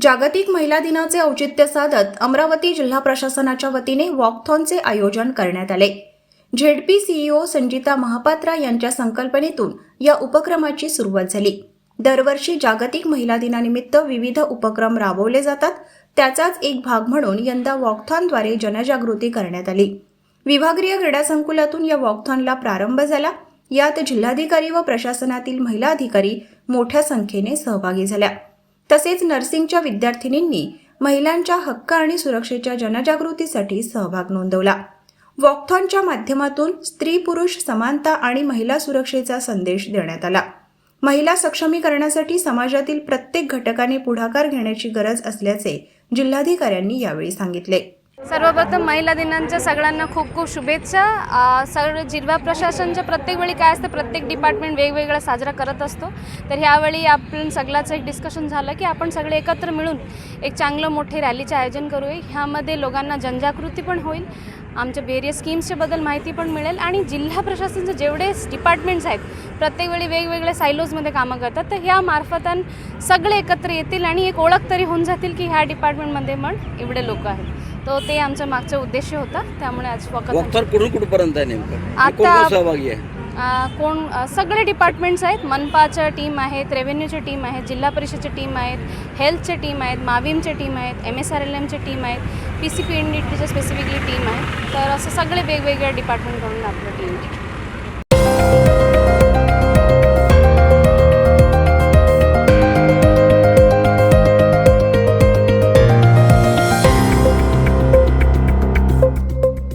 जागतिक महिला दिनाचे औचित्य साधत अमरावती जिल्हा प्रशासनाच्या वतीने वॉकथॉनचे आयोजन करण्यात आले. झेडपी सीईओ संजिता महापात्रा यांच्या संकल्पनेतून या उपक्रमाची सुरुवात झाली. दरवर्षी जागतिक महिला दिनानिमित्त विविध उपक्रम राबवले जातात. त्याचाच एक भाग म्हणून यंदा वॉकथॉनद्वारे जनजागृती करण्यात आली. विभागीय क्रीडा संकुलातून या वॉकथॉनला प्रारंभ झाला. यात जिल्हाधिकारी व प्रशासनातील महिला अधिकारी मोठ्या संख्येने सहभागी झाल्या. तसेच नर्सिंगच्या विद्यार्थिनींनी महिलांच्या हक्क आणि सुरक्षेच्या जनजागृतीसाठी सहभाग नोंदवला. वॉकथॉनच्या माध्यमातून स्त्री पुरुष समानता आणि महिला सुरक्षेचा संदेश देण्यात आला. महिला सक्षमीकरणासाठी समाजातील प्रत्येक घटकाने पुढाकार घेण्याची गरज असल्याचे जिल्हाधिकाऱ्यांनी यावेळी सांगितले. सर्वप्रथम महिला दिनांच्या सगळ्यांना खूप खूप शुभेच्छा. सगळं जिल्हा प्रशासनच्या प्रत्येक वेळी काय असतं प्रत्येक डिपार्टमेंट वेगवेगळा साजरा करत असतो. तर ह्यावेळी आपण सगळ्याचं एक डिस्कशन झालं की आपण सगळे एकत्र मिळून एक चांगलं मोठे रॅलीचे आयोजन करूया. ह्यामध्ये लोकांना जनजागृती पण होईल आमच्या वेरियस स्कीम्सच्याबद्दल माहिती पण मिळेल आणि जिल्हा प्रशासनचे जेवढे डिपार्टमेंट्स आहेत प्रत्येक वेळी वेगवेगळ्या सायलोजमध्ये कामं करतात. तर ह्या मार्फतान सगळे एकत्र येतील आणि एक ओळख तरी होऊन जातील की ह्या डिपार्टमेंटमध्ये पण एवढे लोक आहेत. तो ते आमचा मागचा उद्देश होता त्यामुळे आज वॉकथॉन कुठून कुठपर्यंत आहे नेमकं? आता- कोण कोण सहभागी आहे कोण सगळे डिपार्टमेंट्स आहेत. मनपाच्या टीम आहेत रेव्हेन्यूचे टीम आहेत जिल्हा परिषदचे टीम आहेत हेल्थचे टीम आहेत माविमचे टीम आहेत एम एस आर एल एमचे टीम आहेत P C P N D टीचे स्पेसिफिकली टीम आहे तर असं सगळे वेगवेगळ्या डिपार्टमेंटकडून आपलं टीम आहे.